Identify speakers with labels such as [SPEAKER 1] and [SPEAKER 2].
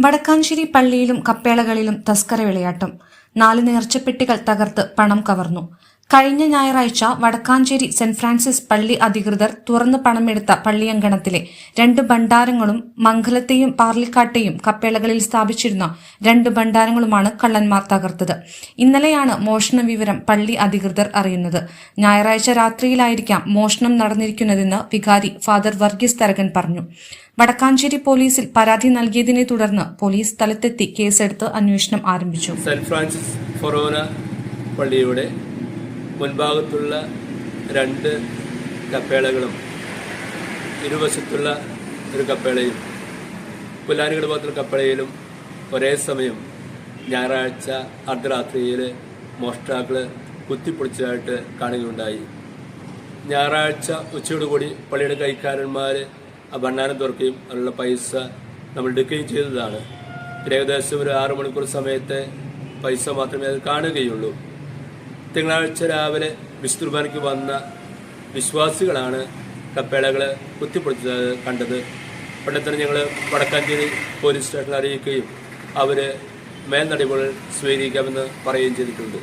[SPEAKER 1] വടക്കാഞ്ചേരി പള്ളിയിലും കപ്പേളകളിലും തസ്കര വിളയാട്ടം. നാല് നേർച്ചപ്പെട്ടികൾ തകർത്ത് പണം കവർന്നു. കഴിഞ്ഞ ഞായറാഴ്ച വടക്കാഞ്ചേരി സെന്റ് ഫ്രാൻസിസ് പള്ളി അധികൃതർ തുറന്ന് പണമെടുത്ത പള്ളിയങ്കണത്തിലെ രണ്ട് ഭണ്ഡാരങ്ങളും മംഗലത്തെയും പാർലിക്കാട്ടെയും കപ്പേളകളിൽ സ്ഥാപിച്ചിരുന്ന രണ്ട് ഭണ്ഡാരങ്ങളുമാണ് കള്ളന്മാർ തകർത്തത്. ഇന്നലെയാണ് മോഷണ വിവരം പള്ളി അധികൃതർ അറിയുന്നത്. ഞായറാഴ്ച രാത്രിയിലായിരിക്കാം മോഷണം നടന്നിരിക്കുന്നതെന്ന് വികാരി ഫാദർ വർഗീസ് തരകൻ പറഞ്ഞു. വടക്കാഞ്ചേരി പോലീസിൽ പരാതി നൽകിയതിനെ തുടർന്ന് പോലീസ് സ്ഥലത്തെത്തി കേസെടുത്ത് അന്വേഷണം ആരംഭിച്ചു.
[SPEAKER 2] സെന്റ് ഫ്രാൻസിസ് ഫൊറോന പള്ളിയുടെ മുൻഭാഗത്തുള്ള രണ്ട് കപ്പേളകളും ഇരുവശത്തുള്ള ഒരു കപ്പേളയും പുല്ലാനികളുടെ ഭാഗത്തുള്ള കപ്പേളയിലും ഒരേ സമയം ഞായറാഴ്ച അർദ്ധരാത്രിയിൽ മോഷ്ടാക്കൾ കുത്തിപ്പൊളിച്ചതായിട്ട് കാണുകയുണ്ടായി. ഞായറാഴ്ച ഉച്ചയോടുകൂടി പള്ളിയുടെ കൈക്കാരന്മാർ ആ ഭണ്ണാരം തുറക്കുകയും അതിനുള്ള പൈസ നമ്മൾ എടുക്കുകയും ചെയ്തതാണ്. ഏകദേശം ഒരു ആറു മണിക്കൂർ സമയത്തെ പൈസ മാത്രമേ അത് കാണുകയുള്ളൂ. തിങ്കളാഴ്ച രാവിലെ വിശുദ്ധുർബാനയ്ക്ക് വന്ന വിശ്വാസികളാണ് കപ്പേളകൾ കുത്തിപ്പൊളിച്ചത് കണ്ടത്. തന്നെ ഞങ്ങൾ വടക്കാഞ്ചേരി പോലീസ് സ്റ്റേഷനിൽ അറിയിക്കുകയും അവർ മേൽനടപടികൾ സ്വീകരിക്കാമെന്ന് പറയുകയും ചെയ്തിട്ടുണ്ട്.